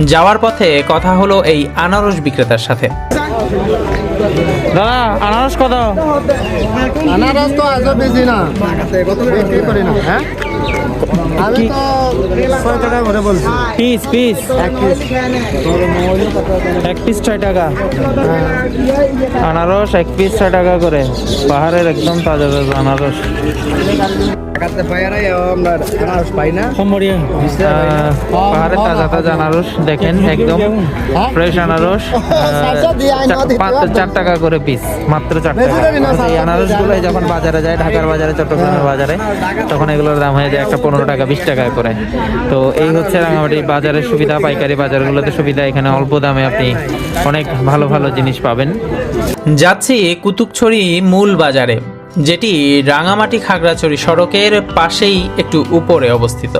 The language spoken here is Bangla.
যাওয়ার পথে কথা হলো এই আনারস বিক্রেতার সাথে। দাদা আনারস কত? আনারস তো আজও বেশি না। বিক্রি করি না হ্যাঁ? আমি তো ছয় টাকা করে বলছি। Piece piece. এক পিস। এক পিস ছয় টাকা। আনারস এক পিস ছয় টাকা করে। পাহাড়ের একদম তাজা তাজা আনারস। টাকাতে পাইয়ারাই আমরা আনারস পাই না। আহ, পাহাড়ের তাজা তাজা আনারস দেখেন একদম ফ্রেশ আনারস। পাঁচ- চার টাকা করে পিস মাত্র চার টাকা। এই আনারসগুলো যখন বাজারে যায় ঢাকার বাজারে চট্টগ্রামের বাজারে তখন এগুলোর দাম হয়ে যায় একটা পনেরো টাকা বিশ টাকা করে। তো এই হচ্ছে রাঙামাটি বাজারের সুবিধা পাইকারি বাজারগুলোতে সুবিধা এখানে অল্প দামে আপনি অনেক ভালো ভালো জিনিস পাবেন। যাচ্ছি কুতুবছড়ি মূল বাজারে। যেটি রাঙামাটি খাগড়াছড়ি সড়কের পাশেই একটু উপরে অবস্থিত।